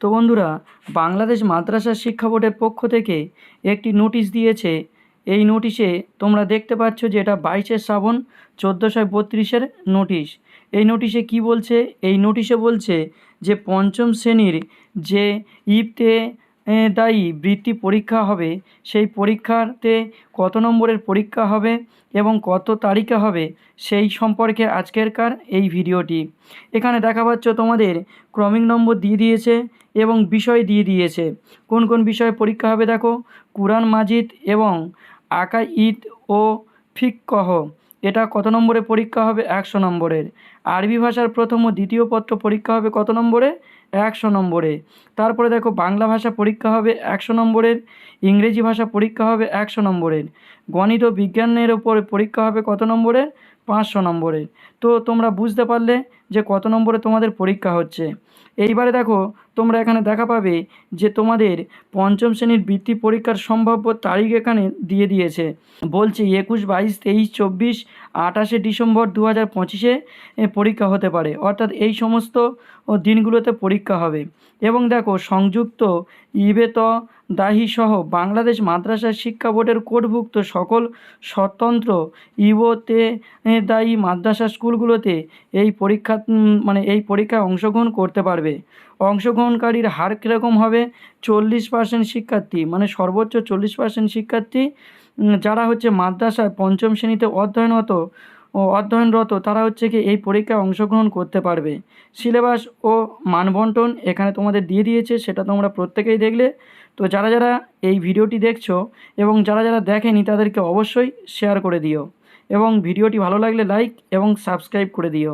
তো বন্ধুরা বাংলাদেশ মাদ্রাসা শিক্ষা বোর্ডের পক্ষ থেকে একটি নোটিশ দিয়েছে। এই নোটিশে তোমরা দেখতে পাচ্ছ যে এটা বাইশে শ্রাবণ চোদ্দোশো বত্রিশের নোটিশ। এই নোটিশে কি বলছে? এই নোটিশে বলছে যে পঞ্চম শ্রেণির যে ইবতে এ, দায়ী বৃত্তি পরীক্ষা হবে। সেই পরীক্ষাতে কত নম্বরের পরীক্ষা হবে এবং কত তারিখে হবে, সেই সম্পর্কে আজকেরকার এই ভিডিওটি। এখানে দেখা পাচ্ছ তোমাদের ক্রমিক নম্বর দিয়ে দিয়েছে এবং বিষয় দিয়ে দিয়েছে। কোন কোন বিষয়ে পরীক্ষা হবে দেখো। কুরআন, মাজিদ এবং আকা ঈদ ও ফিকহ। এটা কত নম্বরে পরীক্ষা হবে? একশো নম্বরের। আরবি ভাষার প্রথম ও দ্বিতীয় পত্র পরীক্ষা হবে কত নম্বরে? একশো নম্বরে। তারপরে দেখো, বাংলা ভাষা পরীক্ষা হবে একশো নম্বরের, ইংরেজি ভাষা পরীক্ষা হবে একশো নম্বরের। গণিত ও বিজ্ঞানের ওপর পরীক্ষা হবে কত নম্বরের? পাঁচশো নম্বরের তো তোমরা বুঝতে পারলে যে কত নম্বরে তোমাদের পরীক্ষা হচ্ছে। এইবারে দেখো, তোমরা এখানে দেখা পাবে যে তোমাদের পঞ্চম শ্রেণির বৃত্তি পরীক্ষার সম্ভাব্য তারিখ এখানে দিয়ে দিয়েছে। বলছে একুশ, বাইশ, তেইশ, চব্বিশ, আঠাশে ডিসেম্বর দু হাজার পঁচিশে পরীক্ষা হতে পারে। অর্থাৎ এই সমস্ত দিনগুলোতে পরীক্ষা হবে। এবং দেখো, সংযুক্ত ইবেত, দাহি সহ বাংলাদেশ মাদ্রাসা শিক্ষা বোর্ডের কোডভুক্ত সকল স্বতন্ত্র ইবোতে এ, দায়ী মাদ্রাসা স্কুলগুলোতে এই পরীক্ষা মানে এই পরীক্ষায় অংশগ্রহণ করতে পারবে। অংশগ্রহণকারীর হার কীরকম হবে? চল্লিশ পার্সেন্ট শিক্ষার্থী মানে সর্বোচ্চ চল্লিশ পার্সেন্ট শিক্ষার্থী যারা হচ্ছে মাদ্রাসায় পঞ্চম শ্রেণীতে অধ্যয়নরত ও অধ্যয়নরত তারা হচ্ছে কি এই পরীক্ষায় অংশগ্রহণ করতে পারবে। সিলেবাস ও মানবন্টন এখানে তোমাদের দিয়ে দিয়েছে সেটা তোমরা প্রত্যেকেই দেখলে। তো যারা যারা এই ভিডিওটি দেখছ এবং যারা যারা দেখেনি তাদেরকে অবশ্যই শেয়ার করে দিও। এবং ভিডিওটি ভালো লাগলে লাইক এবং সাবস্ক্রাইব করে দিও।